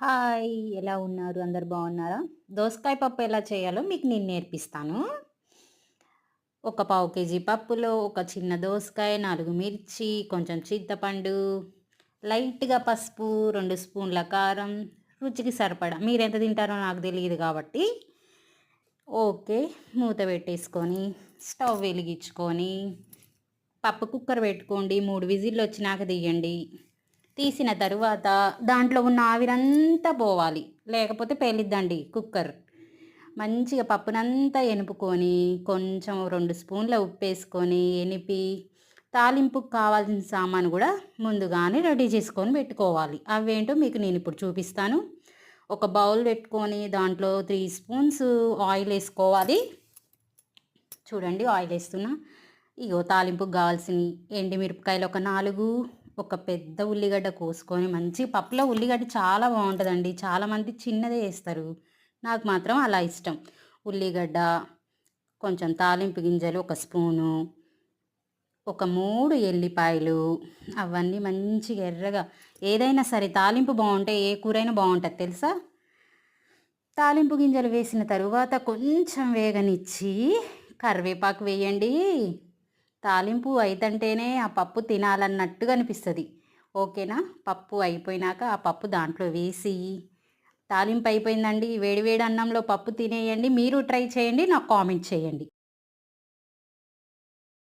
Hi ఎలా ఉన్నారు? అందరు బాగున్నారా? దోసకాయ పప్పు ఎలా చేయాలో మీకు నేను నేర్పిస్తాను. ఒక పావు కేజీ పప్పులో ఒక చిన్న దోసకాయ నాలుగు మిర్చి కొంచెం చింతపండు లైట్గా పసుపు రెండు స్పూన్ల కారం రుచికి సరిపడా. మీరు ఎంత తింటారో నాకు తెలియదు కాబట్టి. ఓకే మూత పెట్టేసుకొని స్టవ్ వెలిగించుకొని పప్పు కుక్కర్ పెట్టుకోండి. మూడు విజిల్లు వచ్చినాక తీయండి. తీసిన తరువాత దాంట్లో ఉన్న ఆవిరంతా పోవాలి. లేకపోతే పేలిద్దండి కుక్కర్. మంచిగా పప్పునంతా ఎనుపుకొని కొంచెం రెండు స్పూన్ల ఉప్పు వేసుకొని ఎనిపి తాలింపుకు కావాల్సిన సామాను కూడా ముందుగానే రెడీ చేసుకొని పెట్టుకోవాలి. అవేంటో మీకు నేను ఇప్పుడు చూపిస్తాను. ఒక బౌల్ పెట్టుకొని దాంట్లో త్రీ స్పూన్స్ ఆయిల్ వేసుకోవాలి. చూడండి ఆయిల్ వేస్తున్నా. ఇగో తాలింపుకు కావాల్సిన ఎండిమిరపకాయలు ఒక నాలుగు ఒక పెద్ద ఉల్లిగడ్డ కోసుకొని మంచి పప్పులో ఉల్లిగడ్డ చాలా బాగుంటుందండి. చాలామంది చిన్నదే వేస్తారు నాకు మాత్రం అలా ఇష్టం. ఉల్లిగడ్డ కొంచెం తాలింపు గింజలు ఒక స్పూను ఒక మూడు ఎల్లిపాయలు అవన్నీ మంచిగా ఎర్రగా ఏదైనా సరే తాలింపు బాగుంటే ఏ కూరైనా బాగుంటుంది తెలుసా? తాలింపు గింజలు వేసిన తరువాత కొంచెం వేగనిచ్చి కరివేపాకు వేయండి. తాలింపు అయితంటేనే ఆ పప్పు తినాలన్నట్టుగా అనిపిస్తుంది. ఓకేనా? పప్పు అయిపోయినాక ఆ పప్పు దాంట్లో వేసి తాలింపు అయిపోయిందండి. వేడివేడి అన్నంలో పప్పు తినేయండి. మీరు ట్రై చేయండి నాకు కామెంట్ చేయండి.